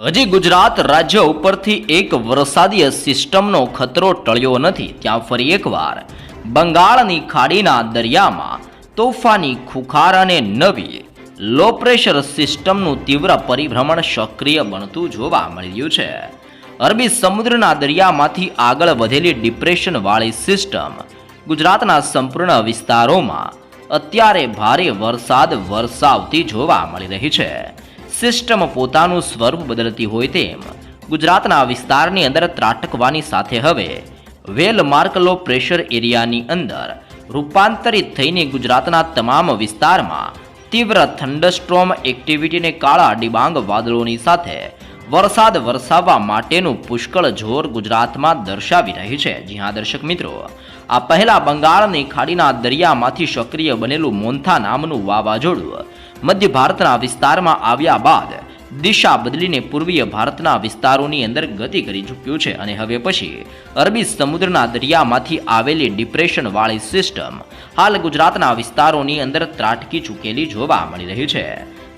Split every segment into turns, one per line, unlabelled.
હજી ગુજરાત રાજ્ય ઉપરથી એક વરસાદીય સિસ્ટમનો ખતરો ટળ્યો નથી, ત્યાં ફરી એકવાર બંગાળની ખાડીના દરિયામાં તોફાની ખુખાર અને નવી લો પ્રેશર સિસ્ટમનું તીવ્ર પરિભ્રમણ સક્રિય બનતું જોવા મળ્યું છે. અરબી સમુદ્રના દરિયામાંથી આગળ વધેલી ડિપ્રેશનવાળી સિસ્ટમ ગુજરાતના સંપૂર્ણ વિસ્તારોમાં અત્યારે ભારે વરસાદ વરસાવતી જોવા મળી રહી છે. સિસ્ટમ પોતાનું સ્વરૂપ બદલતી હોય તેમ. ગુજરાતના વિસ્તારની અંદર ત્રાટકવાની સાથે હવે વેલ માર્કલો પ્રેશર એરિયાની અંદર રૂપાંતરિત થઈને ગુજરાતના તમામ વિસ્તારમાં તીવ્ર થંડરસ્ટ્રોમ એક્ટિવિટીને કાળા ડિબાંગ વાદળોની સાથે વરસાદ વરસાવવા માટેનું પુષ્કળ જોર ગુજરાતમાં દર્શાવી રહી છે. જી દર્શક મિત્રો, આ પહેલા બંગાળની ખાડીના દરિયામાંથી સક્રિય બનેલું મોન્થા નામનું વાવાઝોડું મધ્ય ભારતના વિસ્તારમાં આવ્યા બાદ દિશા બદલીને પૂર્વીય ભારતના વિસ્તારોની અંદર ગતિ કરી ચૂક્યું છે અને હવે પછી અરબી સમુદ્રના દરિયામાંથી આવેલી ડિપ્રેશનવાળી સિસ્ટમ હાલ ગુજરાતના વિસ્તારોની અંદર ત્રાટકી ચૂકેલી જોવા મળી રહી છે.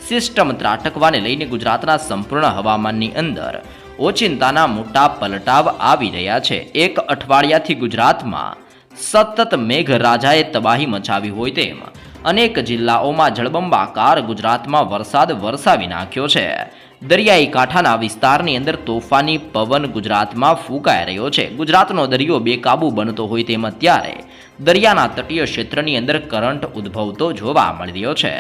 સિસ્ટમ ત્રાટકવાને લઈને ગુજરાતના સંપૂર્ણ હવામાનની અંદર ઓચિંતાના મોટા પલટાવ આવી રહ્યા છે. એક અઠવાડિયાથી ગુજરાતમાં સતત મેઘરાજાએ તબાહી મચાવી હોય તેમ અનેક જિલ્લાઓમાં જળબંબાકાર ગુજરાતમાં વરસાદ વરસાવી નાખ્યો છે. દરિયાઈ કાંઠાના વિસ્તારની અંદર તોફાની પવન ગુજરાતમાં ફૂંકાઈ રહ્યો છે. ગુજરાતનો દરિયો બેકાબુ બનતો હોય તેમ અત્યારે દરિયાના તટીય ક્ષેત્રની અંદર કરંટ ઉદ્ભવતો જોવા મળી રહ્યો છે.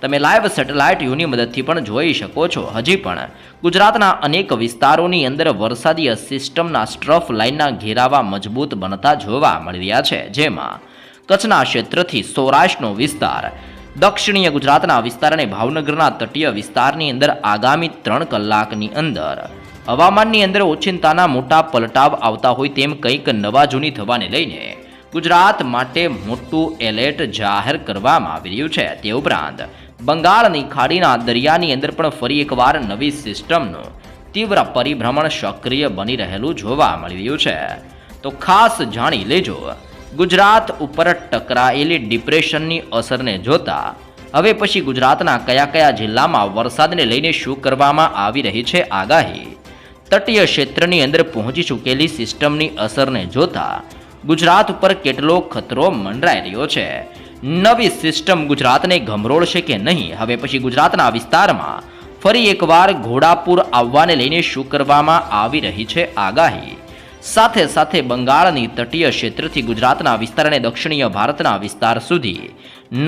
તમે લાઈવ સેટેલાઇટ યુની મદદથી પણ જોઈ શકો છો. હજી પણ ગુજરાતના અનેક વિસ્તારોની અંદર વરસાદીય સિસ્ટમના સ્ટ્રફ લાઇનના ઘેરાવા મજબૂત બનતા જોવા મળી રહ્યા છે. જેમાં કચ્છના ક્ષેત્રથી સૌરાષ્ટ્રનો વિસ્તાર. દક્ષિણીય ગુજરાતના વિસ્તાર અને ભાવનગરના તટીય વિસ્તારની અંદર આગામી ત્રણ કલાકની અંદર. હવામાનની અંદર ઓચિંતાના મોટા પલટાવ આવતા હોય તેમ કંઈક નવા જૂની થવાને લઈને ગુજરાત માટે મોટું એલર્ટ જાહેર કરવામાં આવી રહ્યું છે. તે ઉપરાંત, બંગાળની ખાડીના દરિયાની અંદર પણ ફરી એકવાર નવી સિસ્ટમનું તીવ્ર પરિભ્રમણ સક્રિય બની રહેલું જોવા મળી રહ્યું છે. તો ખાસ જાણી લેજો ગુજરાત ઉપર ટકરાયેલી ડિપ્રેશનની અસરને જોતા હવે પછી ગુજરાતના કયા કયા જિલ્લામાં વરસાદને લઈને શું કરવામાં આવી રહી છે આગાહી તટીય ક્ષેત્રની અંદર પહોંચી ચૂકેલી સિસ્ટમની અસરને જોતા ગુજરાત ઉપર કેટલો ખતરો મંડરાઈ રહ્યો છે? નવી સિસ્ટમ ગુજરાતને ગમરોળશે કે નહીં? હવે પછી ગુજરાતના વિસ્તારમાં ફરી એકવાર ઘોડાપુર આવવાને લઈને શું કરવામાં આવી રહી છે આગાહી? સાથે સાથે બંગાળની તટીય ક્ષેત્રથી ગુજરાતના વિસ્તાર દક્ષિણીય ભારતના વિસ્તાર સુધી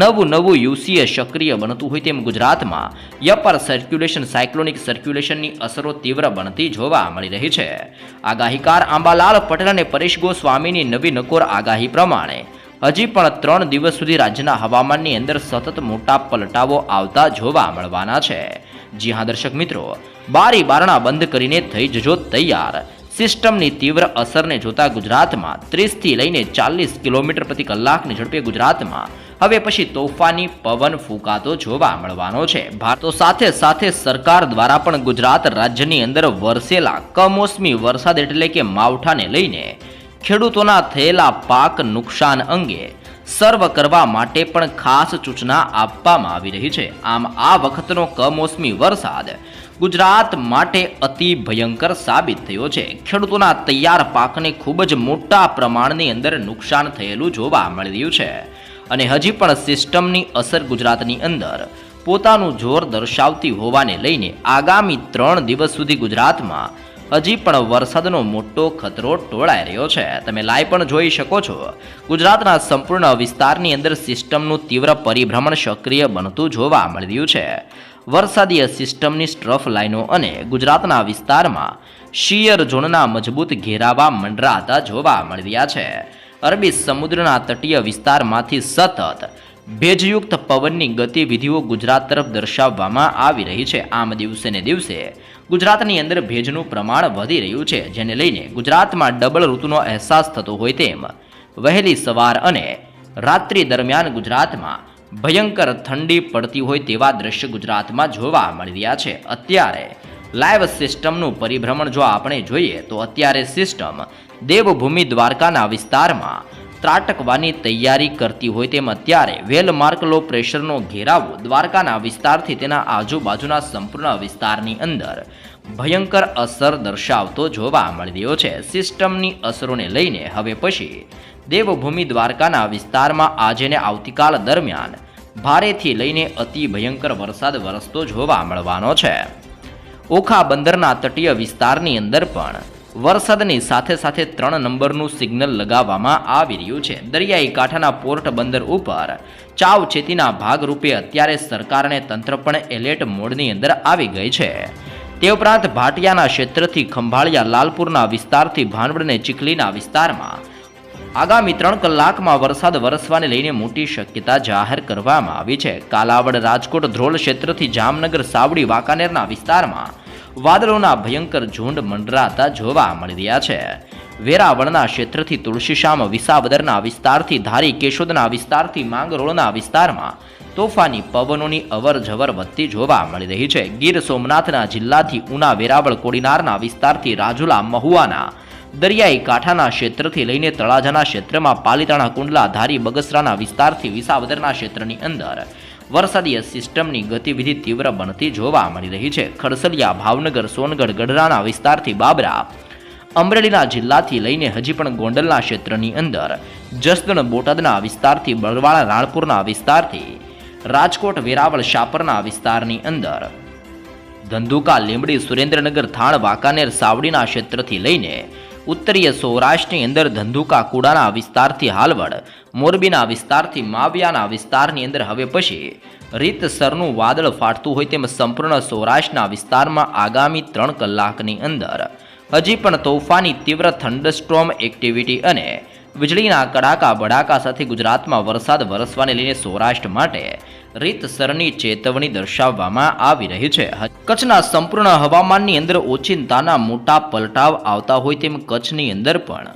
નવું નવું યુસીએ સક્રિય બનતું હોય તેમ ગુજરાતમાં યપર સર્ક્યુલેશન સાયક્લોનિક સર્ક્યુલેશનની અસરો તીવ્ર બનતી જોવા મળી રહી છે. આગાહીકાર આંબાલાલ પટેલ અને પરેશ ગોસ્વામીની નવી નકોર આગાહી પ્રમાણે હજી પણ ત્રણ દિવસ સુધી રાજ્યના હવામાનની અંદર સતત મોટા પલટાવો આવતા જોવા મળવાના છે. જી હા, દર્શક મિત્રો, બારી બારણા બંધ કરીને થઈ જજો તૈયાર. સિસ્ટમની તીવ્ર અસરને જોતા ગુજરાતમાં ત્રીસથી લઈને ચાલીસ કિલોમીટર પ્રતિ કલાકની ઝડપે ગુજરાતમાં હવે પછી તોફાની પવન ફૂંકાતો જોવા મળવાનો છે. ભારતો સાથે સાથે સરકાર દ્વારા પણ ગુજરાત રાજ્યની અંદર વરસેલા કમોસમી વરસાદ એટલે કે માવઠાને લઈને ખેડૂતોના થયેલા પાક નુકસાન અંગે સર્વ કરવા માટે પણ ખાસ સૂચના આપવામાં આવી રહી છે. આમ આ વખતનો કમોસમી વરસાદ ગુજરાત માટે અતિ ભયંકર સાબિત થયો છે. ખેડૂતોના તૈયાર પાકને ખૂબ જ મોટા પ્રમાણની અંદર નુકસાન થયેલું જોવા મળી રહ્યું છે. અને હજી પણ સિસ્ટમની અસર ગુજરાતની અંદર પોતાનું જોર દર્શાવતી હોવાને લઈને આગામી ત્રણ દિવસ સુધી ગુજરાતમાં હજી પણ વરસાદનો મોટો ખતરો ટોળાઈ રહ્યો છે. તમે લાઈવ પણ જોઈ શકો છો. ગુજરાતના સંપૂર્ણ વિસ્તારની અંદર સિસ્ટમનું તીવ્ર પરિભ્રમણ સક્રિય બનતું જોવા મળી રહ્યું છે. વરસાદીય સિસ્ટમની સ્ટ્રફ લાઇનો અને ગુજરાતના વિસ્તારમાં શિયર ઝોનના મજબૂત ઘેરાવા મંડરાતા જોવા મળી રહ્યા છે. અરબી સમુદ્રના તટીય વિસ્તારમાંથી સતત ભેજયુક્ત પવનની ગતિવિધિઓ ગુજરાત તરફ દર્શાવવામાં આવી રહી છે. આમ દિવસે ને દિવસે ગુજરાતની અંદર ભેજનું પ્રમાણ વધી રહ્યું છે, જેને લઈને ગુજરાતમાં ડબલ ઋતુનો અહેસાસ થતો હોય તેમ વહેલી સવાર અને રાત્રિ દરમિયાન ગુજરાતમાં ભયંકર ઠંડી પડતી હોય તેવા દ્રશ્ય ગુજરાતમાં જોવા મળી રહ્યા છે. અત્યારે લાઈવ સિસ્ટમનું પરિભ્રમણ જો આપણે જોઈએ તો અત્યારે સિસ્ટમ દેવભૂમિ દ્વારકાના વિસ્તારમાં ત્રાટકવાની તૈયારી કરતી હોય તેમ અત્યારે વેલમાર્ક લો પ્રેશરનો ઘેરાવો દ્વારકાના વિસ્તારથી તેના આજુબાજુના સંપૂર્ણ વિસ્તારની અંદર ભયંકર અસર દર્શાવતો જોવા મળી રહ્યો છે. સિસ્ટમની અસરોને લઈને હવે પછી દેવભૂમિ દ્વારકાના વિસ્તારમાં આજે ને આવતીકાલ દરમિયાન ભારેથી લઈને અતિ ભયંકર વરસાદ વરસતો જોવા મળવાનો છે. ઓખા બંદરના તટીય વિસ્તારની અંદર પણ વરસાદની સાથે સાથે ત્રણ નંબરનું સિગ્નલ લગાવવામાં આવી રહ્યું છે. દરિયાઈ કાંઠાના પોર્ટ બંદર ઉપર ચાવચેતીના ભાગરૂપે અત્યારે સરકારને તંત્ર પણ એલર્ટ મોડની અંદર આવી ગઈ છે. તે ઉપરાંત ભાટિયાના ક્ષેત્રથી ખંભાળિયા, લાલપુરના વિસ્તારથી ભાનવડ અને ચીખલીના વિસ્તારમાં આગામી ત્રણ કલાકમાં વરસાદ વરસવાને લઈને મોટી શક્યતા જાહેર કરવામાં આવી છે. કાલાવડ, રાજકોટ, ધ્રોલ ક્ષેત્રથી જામનગર, સાવડી, વાંકાનેરના વિસ્તારમાં વાદળોના ભયંકર ઝુંડ મંડરાતા જોવા મળી રહ્યા છે. વેરાવળના ક્ષેત્રથી તુલસીશામ વિસાવદરના વિસ્તારથી ધારી કેશોદના વિસ્તારથી માંગરોળના વિસ્તારમાં તોફાની પવનોની અવર જવર વધતી જોવા મળી રહી છે. ગીર સોમનાથના જિલ્લાથી ઉના વેરાવળ, કોડીનારના વિસ્તારથી રાજુલા મહુવાના દરિયાઈ કાંઠાના ક્ષેત્રથી લઈને તળાજાના ક્ષેત્રમાં પાલીતાણા કુંડલા, ધારી બગસરાના વિસ્તારથી વિસાવદરના ક્ષેત્રની અંદર. વરસાદીય સિસ્ટમની ગતિવિધિ તીવ્ર બનતી જોવા મળી રહી છે. ખડસલિયા, ભાવનગર, સોનગઢ, ગઢડાના વિસ્તારથી બાબરા, અમરેલીના જિલ્લાથી લઈને હજી પણ ગોંડલના ક્ષેત્રની અંદર. જસદણ, બોટાદના વિસ્તારથી બળવાળા રાણપુરના વિસ્તારથી, રાજકોટ, વેરાવળ, શાપરના વિસ્તારની અંદર. ધંધુકા, લીંબડી, સુરેન્દ્રનગર, થાણ, વાંકાનેર, સાવડીના ક્ષેત્રથી લઈને ઉત્તરીય સૌરાષ્ટ્રની અંદર ધંધુકા કુડાના વિસ્તારથી હાલવડ, મોરબીના વિસ્તારથી માવિયાના વિસ્તારની અંદર હવે પછી રીતસરનું વાદળ ફાટતું હોય તેમ સંપૂર્ણ સૌરાષ્ટ્રના વિસ્તારમાં આગામી ત્રણ કલાકની અંદર. હજી પણ તોફાની તીવ્ર થંડસ્ટ્રોમ એક્ટિવિટી અને વીજળીના કડાકા બડાકા સાથે ગુજરાતમાં વરસાદ વરસવાને લઈને સૌરાષ્ટ્ર માટે રીતસરની ચેતવણી દર્શાવવામાં આવી રહી છે. કચ્છના સંપૂર્ણ હવામાનની અંદર ઓચિંતાના મોટા પલટાવ આવતા હોય તેમ કચ્છની અંદર પણ.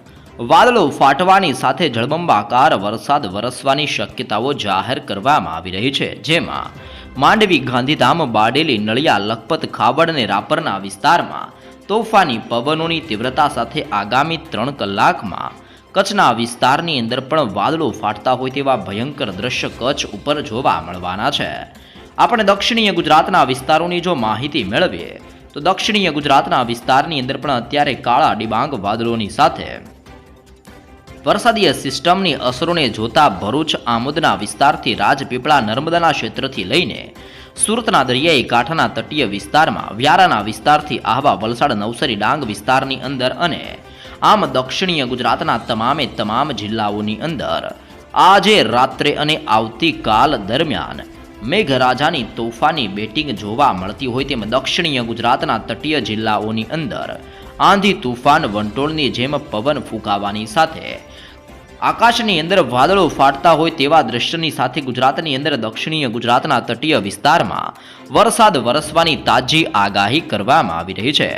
વાદળો ફાટવાની સાથે જળબંબાકાર વરસાદ વરસવાની શક્યતાઓ જાહેર કરવામાં આવી રહી છે. જેમાં માંડવી, ગાંધીધામ, બાડેલી, નળિયા, લખપત, ખાવડ અને રાપરના વિસ્તારમાં તોફાની પવનોની તીવ્રતા સાથે આગામી ત્રણ કલાકમાં કચ્છના વિસ્તારની અંદર પણ વાદળો ફાટતા હોય તેવા ભયંકર દ્રશ્ય કચ્છ ઉપર જોવા મળવાના છે. આપણે દક્ષિણીય ગુજરાતના વિસ્તારોની જો માહિતી મેળવીએ, તો દક્ષિણીય ગુજરાતના વિસ્તારની અંદર પણ અત્યારે કાળા ડિબાંગ વાદળોની સાથે. વરસાદીય સિસ્ટમની અસરોને જોતા ભરૂચ, આમોદના વિસ્તારથી રાજપીપળા, નર્મદાના ક્ષેત્રથી લઈને સુરતના દરિયાઈ કાંઠાના તટીય વિસ્તારમાં, વ્યારાના વિસ્તારથી આહવા વલસાડ, નવસારી, ડાંગ વિસ્તારની અંદર અને આમ દક્ષિણીય ગુજરાતના તમામે તમામ જિલ્લાઓની અંદર આજે રાત્રે અને આવતીકાલ દરમિયાન મેઘરાજાની તોફાની બેટિંગ જોવા મળતી હોય તેમ દક્ષિણીય ગુજરાતના તટીય જિલ્લાઓની અંદર આંધી તુફાન વંટોળની જેમ પવન ફૂંકાવાની સાથે આકાશની અંદર વાદળો ફાટતા હોય તેવા દ્રશ્યની સાથે ગુજરાતની અંદર દક્ષિણીય ગુજરાતના તટીય વિસ્તારમાં વરસાદ વરસવાની તાજી આગાહી કરવામાં આવી રહી છે.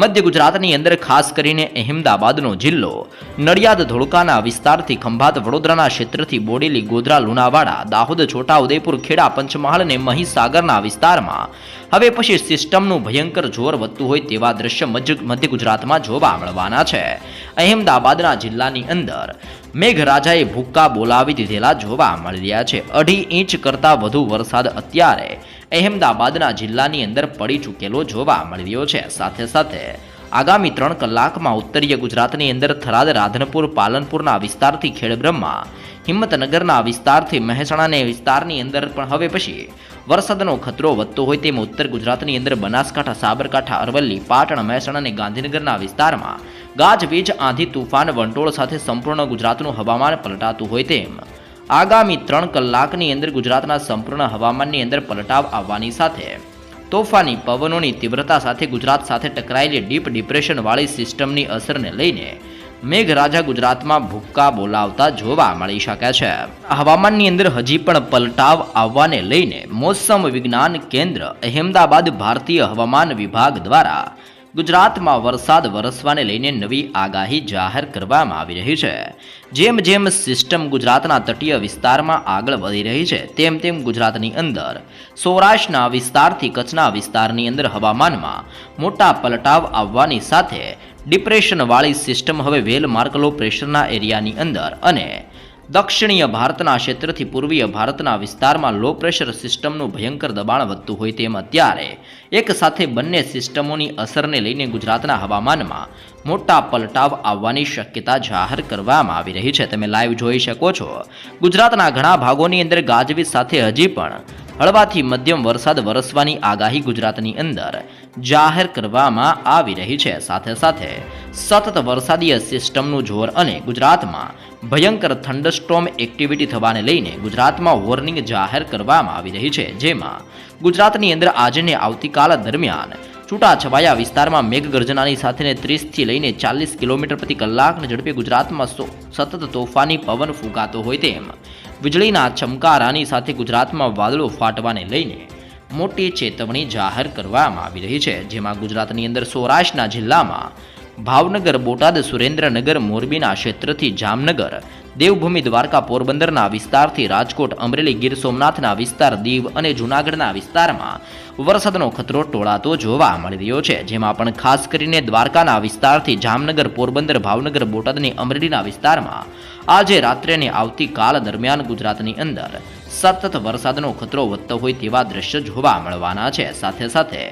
મધ્ય ગુજરાતની અંદર ખાસ કરીને અહેમદાબાદનો જિલ્લો નડિયાદ ધોળકાના વિસ્તારથી ખંભાત વડોદરાના ક્ષેત્રથી બોડેલી, ગોધરા, લુણાવાડા, દાહોદ છોટા ઉદયપુર ખેડા, પંચમહાલ અને મહીસાગરના વિસ્તારમાં હવે પછી સિસ્ટમનું ભયંકર જોર વધતું હોય તેવા દ્રશ્ય મધ્ય ગુજરાતમાં જોવા મળવાના છે. અહેમદાબાદના જિલ્લાની અંદર મેઘરાજાએ ભૂક્કા બોલાવી દીધેલા જોવા મળી રહ્યા છે. અઢી ઇંચ કરતાં વધુ વરસાદ અત્યારે અહેમદાબાદના જિલ્લાની અંદર પડી ચૂકેલો જોવા મળી રહ્યો છે. સાથે સાથે આગામી ત્રણ કલાકમાં ઉત્તરીય ગુજરાતની અંદર થરાદ, રાધનપુર, પાલનપુરના વિસ્તારથી ખેડબ્રહ્મા, હિંમતનગરના વિસ્તારથી મહેસાણાને વિસ્તારની અંદર પણ હવે પછી વરસાદનો ખતરો વધતો હોય તેમ ઉત્તર ગુજરાતની અંદર બનાસકાંઠા, સાબરકાંઠા, અરવલ્લી, પાટણ, મહેસાણા અને ગાંધીનગરના વિસ્તારમાં ગાજવીજ આંધી તુફાન વંટોળ સાથે સંપૂર્ણ ગુજરાતનું હવામાન પલટાતું હોય તેમ. આગામી ત્રણ કલાકની અંદર ગુજરાતના સંપૂર્ણ હવામાનની અંદર પલટાવ આવવાની સાથે તોફાની પવનોની તીવ્રતા સાથે ગુજરાત સાથે ટકરાયેલી ડીપ ડિપ્રેશનવાળી સિસ્ટમની અસરને લઈને મેઘરાજા ગુજરાતમાં ભૂક્કા બોલાવતા જોવા મળી શકે છે. હવામાનની અંદર હજી પણ પલટાવ આવવાને લઈને મોસમ વિજ્ઞાન કેન્દ્ર અહેમદાબાદ ભારતીય હવામાન વિભાગ દ્વારા ગુજરાતમાં વરસાદ વરસવાને લઈને નવી આગાહી જાહેર કરવામાં આવી રહી છે. જેમ જેમ સિસ્ટમ ગુજરાતના તટીય વિસ્તારમાં આગળ વધી રહી છે, તેમ તેમ ગુજરાતની અંદર સૌરાષ્ટ્રના વિસ્તારથી કચ્છના વિસ્તારની અંદર હવામાનમાં મોટા પલટાવ આવવાની સાથે ડિપ્રેશનવાળી સિસ્ટમ હવે વેલ માર્કલો પ્રેશરના એરિયાની અંદર અને દક્ષિણીય ભારતના ક્ષેત્રથી પૂર્વીય ભારતના વિસ્તારમાં લો પ્રેશર સિસ્ટમનું ભયંકર દબાણ વધતું હોય તેમ અત્યારે એક સાથે બંને સિસ્ટમોની અસરને લઈને ગુજરાતના હવામાનમાં મોટા પલટાવ આવવાની શક્યતા જાહેર કરવામાં આવી રહી છે. તમે લાઈવ જોઈ શકો છો. ગુજરાતના ઘણા ભાગોની અંદર ગાજવીજ સાથે હજી પણ હળવાથી મધ્યમ વરસાદ વરસવાની આગાહી ગુજરાતની અંદર જાહેર કરવામાં આવી રહી છે. સાથે સાથે સતત વરસાદીય સિસ્ટમનું જોર અને ગુજરાતમાં ભયંકર થંડરસ્ટોમ એક્ટિવિટી થવાને લઈને ગુજરાતમાં વોર્નિંગ જાહેર કરવામાં આવી રહી છે. જેમાં ગુજરાતની અંદર આજે આવતીકાલ દરમિયાન છૂટાછવાયા વિસ્તારમાં મેઘગર્જનાની સાથેને ત્રીસથી લઈને ચાલીસ કિલોમીટર પ્રતિ કલાકની ઝડપે ગુજરાતમાં સતત તોફાની પવન ફૂંકાતો હોય તેમ, વીજળીના ચમકારાની સાથે ગુજરાતમાં વાદળો ફાટવાને લઈને મોટી ચેતવણી જાહેર કરવામાં આવી રહી છે, જેમાં ગુજરાતની અંદર સૌરાષ્ટ્રના જિલ્લામાં ભાવનગર, બોટાદ, સુરેન્દ્રનગર, મોરબીના ક્ષેત્રથી જામનગર, દેવભૂમિ દ્વારકા, પોરબંદરના વિસ્તારથી રાજકોટ, અમરેલી, ગીર સોમનાથના વિસ્તાર, દીવ અને જૂનાગઢના વિસ્તારમાં વરસાદનો ખતરો ટોળાતો જોવા મળી રહ્યો છે, જેમાં પણ ખાસ કરીને દ્વારકાના વિસ્તારથી જામનગર, પોરબંદર, ભાવનગર, બોટાદની અમરેલીના વિસ્તારમાં આજે રાત્રે અને આવતીકાલ દરમિયાન ગુજરાતની અંદર સતત વરસાદનો ખતરો વધતો હોય તેવા દ્રશ્ય જોવા મળવાના છે. સાથે સાથે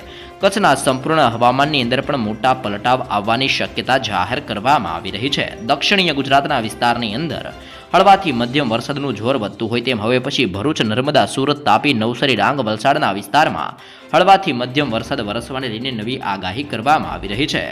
કચ્છના સંપૂર્ણ હવામાનની અંદર પણ મોટા પલટાવ આવવાની શક્યતા જાહેર કરવામાં આવી રહી છે. દક્ષિણીય ગુજરાતના વિસ્તારની અંદર હળવાથી મધ્યમ વરસાદનું જોર વધતું હોય તેમ હવે પછી ભરૂચ, નર્મદા, સુરત, તાપી, નવસારી, ડાંગ, વલસાડના વિસ્તારમાં હળવાથી મધ્યમ વરસાદ વરસવાને લઈને નવી આગાહી કરવામાં આવી રહી છે.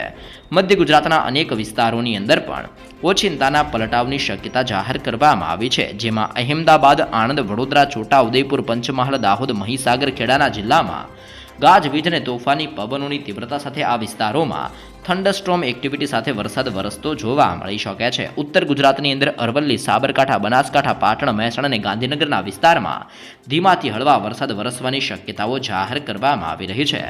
મધ્ય ગુજરાતના અનેક વિસ્તારોની અંદર પણ ઓચિંતાના પલટાવની શક્યતા જાહેર કરવામાં આવી છે, જેમાં અહેમદાબાદ, આણંદ, વડોદરા, છોટા ઉદયપુર પંચમહાલ, દાહોદ, મહીસાગર, ખેડાના જિલ્લામાં ગાજવીજ અને તોફાની પવનોની તીવ્રતા સાથે આ વિસ્તારોમાં થંડરસ્ટ્રોમ એક્ટિવિટી સાથે વરસાદ વરસતો જોવા મળી શકે છે. ઉત્તર ગુજરાતની અંદર અરવલ્લી, સાબરકાંઠા, બનાસકાંઠા, પાટણ, મહેસાણા અને ગાંધીનગરના વિસ્તારમાં ધીમાથી હળવા વરસાદ વરસવાની શક્યતાઓ જાહેર કરવામાં આવી રહી છે.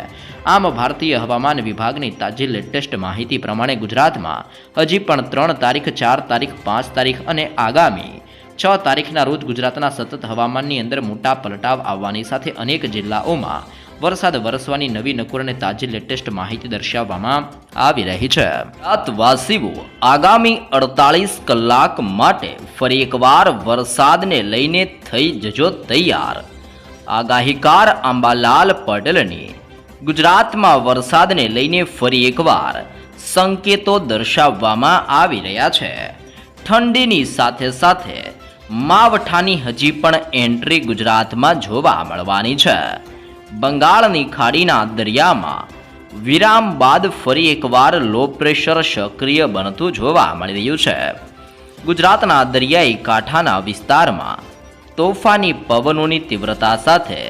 આમ ભારતીય હવામાન વિભાગની તાજી લેટેસ્ટ માહિતી પ્રમાણે ગુજરાતમાં હજી પણ ત્રણ તારીખ, ચાર તારીખ, પાંચ તારીખ અને આગામી છ તારીખના રોજ ગુજરાતના સતત હવામાનની અંદર મોટા પલટાવ આવવાની સાથે અનેક જિલ્લાઓમાં વરસાદ વરસવાની નવી નકુર અને તાજી લેટેસ્ટ માહિતી દર્શાવવામાં આવી રહી છે. ગુજરાતવાસીઓ આગામી અડતાલીસ કલાક માટે ફરી એકવાર વરસાદને લઈને થઈ જજો તૈયાર. આગાહીકાર આંબાલાલ પટેલની, ગુજરાતમાં વરસાદને લઈને ફરી એકવાર સંકેતો દર્શાવવામાં આવી રહ્યા છે. ઠંડીની સાથે સાથે માવઠાની હજી પણ એન્ટ્રી ગુજરાતમાં જોવા મળવાની છે. બંગાળની ખાડીના દરિયામાં. વિરામ બાદ ફરી એકવાર લો પ્રેશર સક્રિય બનતું જોવા મળી રહ્યું છે. ગુજરાતના દરિયાઈ કાંઠાના વિસ્તારમાં તોફાની પવનોની તીવ્રતા સાથે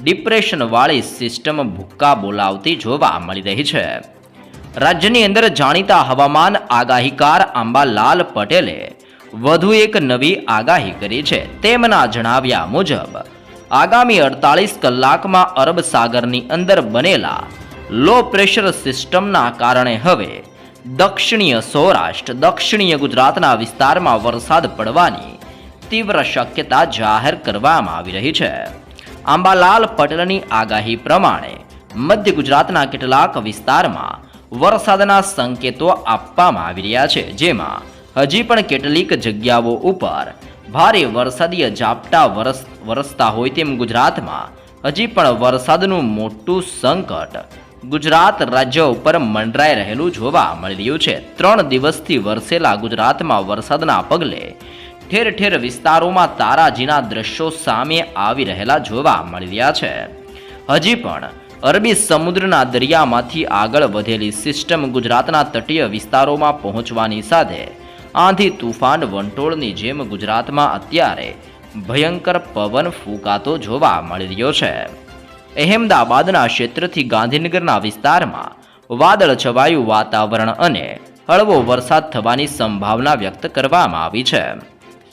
ડિપ્રેશનવાળી સિસ્ટમ ભૂક્કા બોલાવતી જોવા મળી રહી છે. રાજ્યની અંદર જાણીતા હવામાન આગાહીકાર આંબાલાલ પટેલે વધુ એક નવી આગાહી કરી છે. તેમના જણાવ્યા મુજબ આગામી અડતાલીસ કલાકમાં અરબ સાગરની અંદર બનેલા લો પ્રેશર સિસ્ટમના કારણે હવે દક્ષિણીય સૌરાષ્ટ્ર, દક્ષિણીય ગુજરાતના વિસ્તારમાં વરસાદ પડવાની તીવ્ર શક્યતા જાહેર કરવામાં આવી રહી છે. આંબાલાલ પટેલની આગાહી પ્રમાણે મધ્ય ગુજરાતના કેટલાક વિસ્તારમાં વરસાદના સંકેતો આપવામાં આવી રહ્યા છે, જેમાં હજી પણ કેટલીક જગ્યાઓ ઉપર ભારે વરસાદીય ઝાપટા વરસ, વરસતા હોય તેમ ગુજરાતમાં હજી પણ વરસાદનું મોટું સંકટ. ગુજરાત રાજ્ય ઉપર મંડરાઈ રહેલું જોવા મળી રહ્યું છે. ત્રણ દિવસથી વરસેલા ગુજરાતમાં વરસાદના પગલે ઠેર ઠેર વિસ્તારોમાં તારાજીના દ્રશ્યો સામે આવી રહેલા જોવા મળી રહ્યા છે. હજી પણ અરબી સમુદ્રના દરિયામાંથી આગળ વધેલી સિસ્ટમ ગુજરાતના તટીય વિસ્તારોમાં પહોંચવાની સાથે આંધી તુફાન વંટોળની જેમ ગુજરાતમાં અત્યારે ભયંકર પવન ફૂંકાતો જોવા મળી રહ્યો છે. અહેમદાબાદના ક્ષેત્રથી ગાંધીનગરના વિસ્તારમાં વાદળ છવાયું વાતાવરણ અને હળવો વરસાદ થવાની સંભાવના વ્યક્ત કરવામાં આવી છે.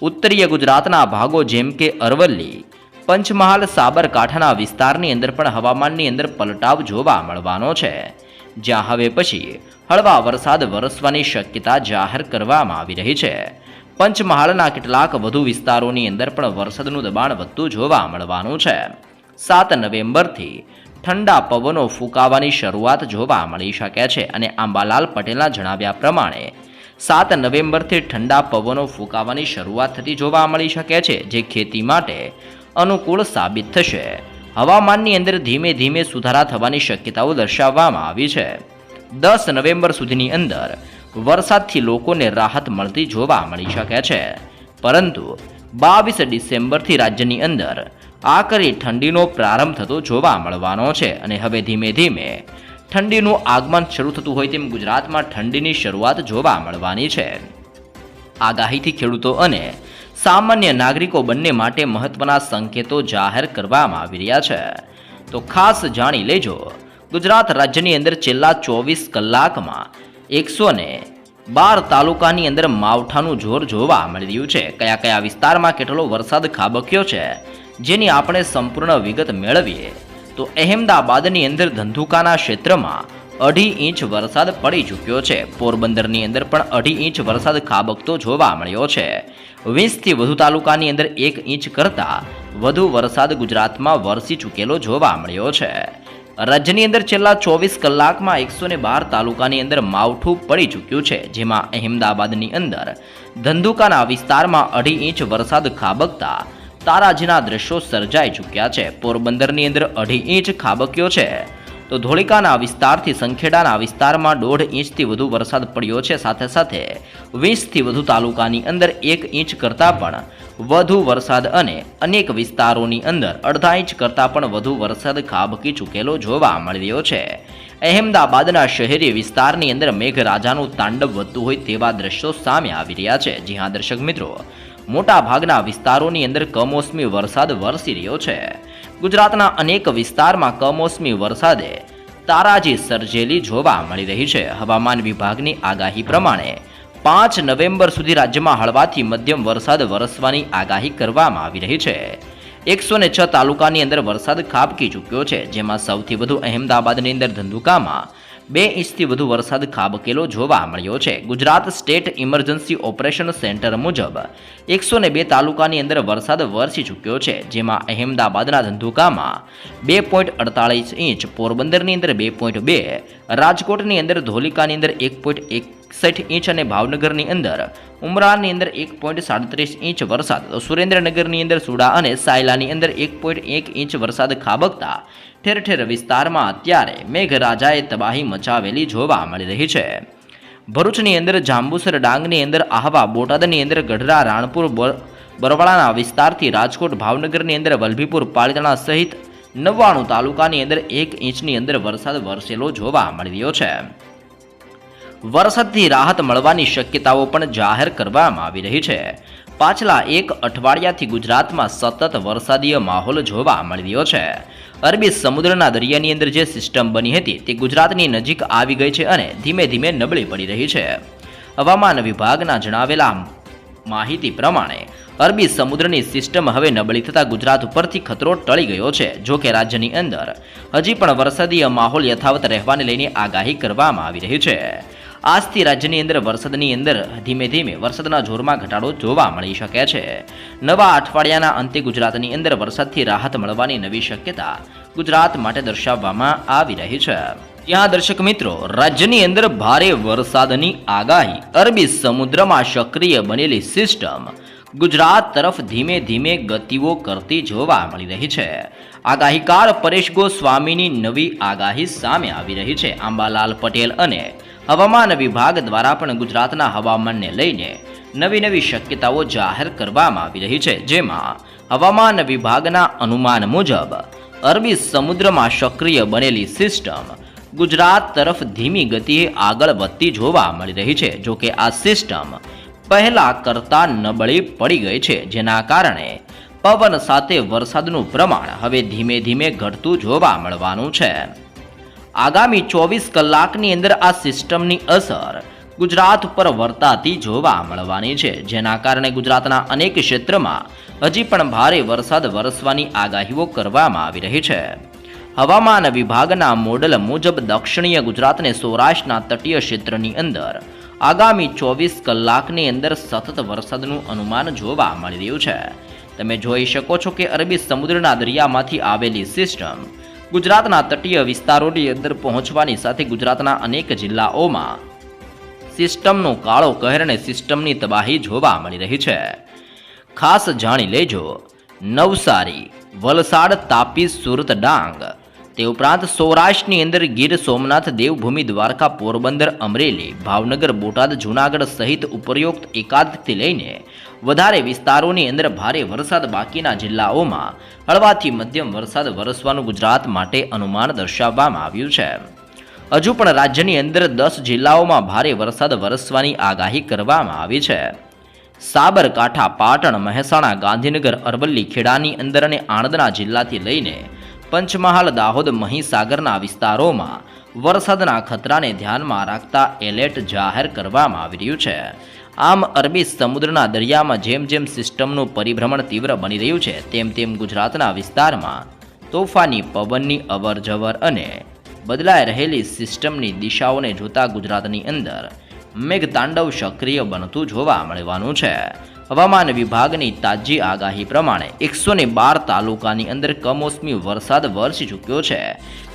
ઉત્તરીય ગુજરાતના ભાગો જેમ કે અરવલ્લી, પંચમહાલ, સાબરકાંઠાના વિસ્તારની અંદર પણ હવામાનની અંદર પલટાવ જોવા મળવાનો છે. જ્યાં હવે પછી હળવા વરસાદ વરસવાની શક્યતા જાહેર કરવામાં આવી રહી છે. પંચમહાલના કેટલાક વધુ વિસ્તારોની અંદર પણ વરસાદનું દબાણ વધતું જોવા મળવાનું છે. સાત નવેમ્બરથી ઠંડા પવનો ફૂંકાવાની શરૂઆત જોવા મળી શકે છે અને આંબાલાલ પટેલના જણાવ્યા પ્રમાણે સાત નવેમ્બરથી ઠંડા પવનો ફૂંકાવાની શરૂઆત થતી જોવા મળી શકે છે, જે ખેતી માટે અનુકૂળ સાબિત થશે. હવામાનની અંદર ધીમે ધીમે સુધારા થવાની શક્યતાઓ દર્શાવવામાં આવી છે. દસ નવેમ્બર સુધીની અંદર વરસાદથી લોકોને રાહત મળતી જોવા મળી શકે છે. પરંતુ બાવીસ ડિસેમ્બરથી રાજ્યની અંદર આકરી ઠંડીનો પ્રારંભ થતો જોવા મળવાનો છે અને હવે ધીમે ધીમે ઠંડીનું આગમન શરૂ થતું હોય તેમ ગુજરાતમાં ઠંડીની શરૂઆત જોવા મળવાની છે. આગાહીથી ખેડૂતો અને સામાન્ય નાગરિકો બંને માટે મહત્વના સંકેતો જાહેર કરવામાં આવી રહ્યા છે. તો ખાસ જાણી લેજો, ગુજરાત રાજ્યની અંદર છેલ્લા ચોવીસ કલાકમાં એકસો ને બાર તાલુકાની અંદર માવઠાનું જોર જોવા મળી રહ્યું છે. કયા કયા વિસ્તારમાં કેટલો વરસાદ ખાબક્યો છે, જેની આપણે સંપૂર્ણ વિગત મેળવીએ. તો અહેમદાબાદની અંદર ધંધુકાના ક્ષેત્રમાં અઢી ઇંચ વરસાદ પડી ચૂક્યો છે. પોરબંદરની અંદર પણ અઢી ઇંચ વરસાદ ખાબકતો જોવા મળ્યો છે. વીસથી વધુ તાલુકાની અંદર એક ઇંચ કરતાં વધુ વરસાદ ગુજરાતમાં વરસી ચૂકેલો જોવા મળ્યો છે. રાજ્યની અંદર છેલ્લા ચોવીસ કલાકમાં એકસો ને બાર તાલુકાની અંદર માવઠું પડી ચૂક્યું છે, જેમાં અહેમદાબાદની અંદર ધંધુકાના વિસ્તારમાં અઢી ઇંચ વરસાદ ખાબકતા તારાજીના દ્રશ્યો સર્જાઈ ચૂક્યા છે. પોરબંદરની અંદર અઢી ઇંચ ખાબક્યો છે. તો ધોળિકાના વિસ્તારથી સંખેડાના વિસ્તારમાં દોઢ ઇંચથી વધુ વરસાદ પડ્યો છે. સાથે સાથે વીસથી વધુ તાલુકાની અંદર એક ઇંચ કરતાં પણ વધુ વરસાદ અને અનેક વિસ્તારોની અંદર અડધા ઇંચ કરતાં પણ વધુ વરસાદ ખાબકી ચૂકેલો જોવા મળી રહ્યો છે. અહેમદાબાદના શહેરી વિસ્તારની અંદર મેઘરાજાનું તાંડવ વધતું હોય તેવા દ્રશ્યો સામે આવી રહ્યા છે. જી હા, દર્શક મિત્રો, મોટાભાગના વિસ્તારોની અંદર કમોસમી વરસાદ વરસી રહ્યો છે. ગુજરાતના અનેક વિસ્તારમાં કમોસમી વરસાદે તારાજી સર્જેલી જોવા મળી રહી છે. હવામાન વિભાગની આગાહી પ્રમાણે પાંચ નવેમ્બર સુધી રાજ્યમાં હળવાથી મધ્યમ વરસાદ વરસવાની આગાહી કરવામાં આવી રહી છે. એકસો છ તાલુકાની અંદર વરસાદ ખાબકી ચૂક્યો છે, જેમાં સૌથી વધુ અહેમદાબાદની અંદર ધંધુકામાં બે ઇંચથી વધુ વરસાદ ખાબકેલો જોવા મળ્યો છે. Gujarat state emergency operation centre મુજબ એકસો બે તાલુકાની અંદર વરસાદ વરસી ચૂક્યો છે, જેમાં અહેમદાબાદના ધંધુકામાં બે પોઈન્ટ અડતાળીસ ઇંચ, પોરબંદરની અંદર બે પોઈન્ટ બે, રાજકોટની અંદર ધોલિકાની અંદર એક પોઈન્ટ એકસઠ ઇંચ અને ભાવનગરની અંદર ઉમરાની અંદર એક પોઈન્ટ સાડત્રીસ ઇંચ વરસાદ. સુરેન્દ્રનગરની અંદર સુડા અને સાયલાની અંદર એક પોઈન્ટ એક ઇંચ વરસાદ ખાબકતા ઠેર ઠેર વિસ્તારમાં અત્યારે મેઘરાજાએ તબાહી મચાવેલી જોવા મળી રહી છે. ભરૂચની અંદર, જાંબુસર ડાંગની અંદર, આહવા બોટાદની અંદર, ગઢડા, રાણપુર, બર- બરવાળાના વિસ્તારથી રાજકોટ, ભાવનગરની અંદર, વલભીપુર, પાલિતાણા સહિત નવ્વાણું તાલુકાની અંદર એક ઇંચની અંદર વરસાદ વરસેલો જોવા મળી રહ્યો છે. વરસાદથી રાહત મળવાની શક્યતાઓ પણ જાહેર કરવામાં આવી રહી છે. પાછલા એક અઠવાડિયાથી ગુજરાતમાં સતત વરસાદીય માહોલ જોવા મળ્યો છે. અરબી સમુદ્રના દરિયાની અંદર જે સિસ્ટમ બની હતી તે ગુજરાતની નજીક આવી ગઈ છે અને ધીમે ધીમે નબળી પડી રહી છે. હવામાન વિભાગના જણાવેલા માહિતી પ્રમાણે, અરબી સમુદ્રની સિસ્ટમ હવે નબળી થતાં ગુજરાત ઉપરથી ખતરો ટળી ગયો છે, જો કે રાજ્યની અંદર હજી પણ વરસાદીય માહોલ યથાવત રહેવાને લઈને આગાહી કરવામાં આવી રહી છે. આજથી રાજ્યની અંદર, વરસાદની અંદર ધીમે ધીમે વરસાદના જોરમાં ઘટાડો જોવા મળી શકે છે. નવા અઠવાડિયાના અંતે ગુજરાતની અંદર વરસાદથી રાહત મળવાની નવી શક્યતા ગુજરાત માટે દર્શાવવામાં આવી રહી છે. ત્યાં દર્શક મિત્રો, રાજ્યની અંદર ભારે વરસાદની આગાહી. અરબી સમુદ્રમાં સક્રિય બનેલી સિસ્ટમ ગુજરાત તરફ ધીમે ધીમે ગતિઓ કરતી જોવા મળી રહી છે. આગાહીકાર પરેશ ગોસ્વામીની નવી આગાહી સામે આવી રહી છે. આંબાલાલ પટેલ અને હવામાન વિભાગ દ્વારા પણ ગુજરાતના હવામાનને લઈને નવી નવી શક્યતાઓ જાહેર કરવામાં આવી રહી છે. જેમાં હવામાન વિભાગના અનુમાન મુજબ અરબી સમુદ્રમાં સક્રિય બનેલી સિસ્ટમ ગુજરાત તરફ ધીમી ગતિએ આગળ વધતી જોવા મળી રહી છે. જો કે આ સિસ્ટમ પહેલા કરતાં નબળી પડી ગઈ છે, જેના કારણે પવન સાથે વરસાદનું પ્રમાણ હવે ધીમે ધીમે ઘટતું જોવા મળવાનું છે. આગામી ચોવીસ કલાકની અંદર આ સિસ્ટમની અસર ગુજરાત ઉપર વર્તાતી જોવા મળવાની છે. જેના કારણે ગુજરાતના અનેક ક્ષેત્રમાં હજી પણ ભારે વરસાદ વરસવાની આગાહીઓ કરવામાં આવી રહી છે. હવામાન વિભાગના મોડલ મુજબ દક્ષિણીય ગુજરાતને સૌરાષ્ટ્રના તટીય ક્ષેત્રની અંદર આગામી ચોવીસ કલાકની અંદર સતત વરસાદનું અનુમાન જોવા મળી રહ્યું છે. તમે જોઈ શકો છો કે અરબી સમુદ્રના દરિયામાંથી આવેલી સિસ્ટમ ગુજરાતના તટીય વિસ્તારોની અંદર પહોંચવાની સાથે ગુજરાતના અનેક જિલ્લાઓમાં સિસ્ટમનો કાળો કહેર અને સિસ્ટમની તબાહી જોવા મળી રહી છે. ખાસ જાણી લેજો. નવસારી, વલસાડ, તાપી, સુરત ડાંગ તે ઉપરાંત સૌરાષ્ટ્રની અંદર ગીર સોમનાથ, દેવભૂમિ, દ્વારકા, પોરબંદર, અમરેલી, ભાવનગર, બોટાદ, જૂનાગઢ સહિત ઉપરયુક્ત એકાદથી લઈને વધારે વિસ્તારોની અંદર ભારે વરસાદ બાકીના જિલ્લાઓમાં હળવાથી મધ્યમ વરસાદ વરસવાનું ગુજરાત માટે અનુમાન દર્શાવવામાં આવ્યું છે. હજુ પણ રાજ્યની અંદર દસ જિલ્લાઓમાં ભારે વરસાદ વરસવાની આગાહી કરવામાં આવી છે. સાબરકાંઠા, પાટણ, મહેસાણા, ગાંધીનગર, અરવલ્લી, ખેડાની અંદર અને આણંદના જિલ્લાથી લઈને પંચમહાલ દાહોદ મહીસાગરના વિસ્તારોમાં વરસાદના ખતરાને ધ્યાનમાં રાખતા એલર્ટ જાહેર કરવામાં આવી રહ્યું છે. આમ અરબી સમુદ્રના દરિયામાં જેમ જેમ સિસ્ટમનું પરિભ્રમણ તીવ્ર બની રહ્યું છે, તેમ તેમ ગુજરાતના વિસ્તારમાં તોફાની પવનની અવરજવર અને બદલાઈ રહેલી સિસ્ટમની દિશાઓને જોતા ગુજરાતની અંદર મેઘતાંડવ સક્રિય બનતું જોવા મળવાનું છે. હવામાન વિભાગની તાજી આગાહી પ્રમાણે એકસો બાર તાલુકાની અંદર કમોસમી વરસાદ વરસી ચૂક્યો છે.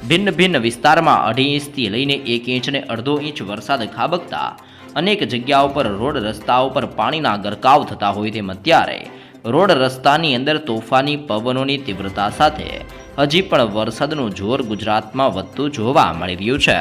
ભિન્ન ભિન્ન વિસ્તારમાં અઢી ઇંચથી લઈને એક ઇંચને અડધો ઇંચ વરસાદ ખાબકતા અનેક જગ્યાઓ પર રોડ રસ્તાઓ પર પાણીના ગરકાવ થતા હોય તેમ અત્યારે રોડ રસ્તાની અંદર તોફાની પવનોની તીવ્રતા સાથે હજી પણ વરસાદનું જોર ગુજરાતમાં વધતું જોવા મળી રહ્યું છે.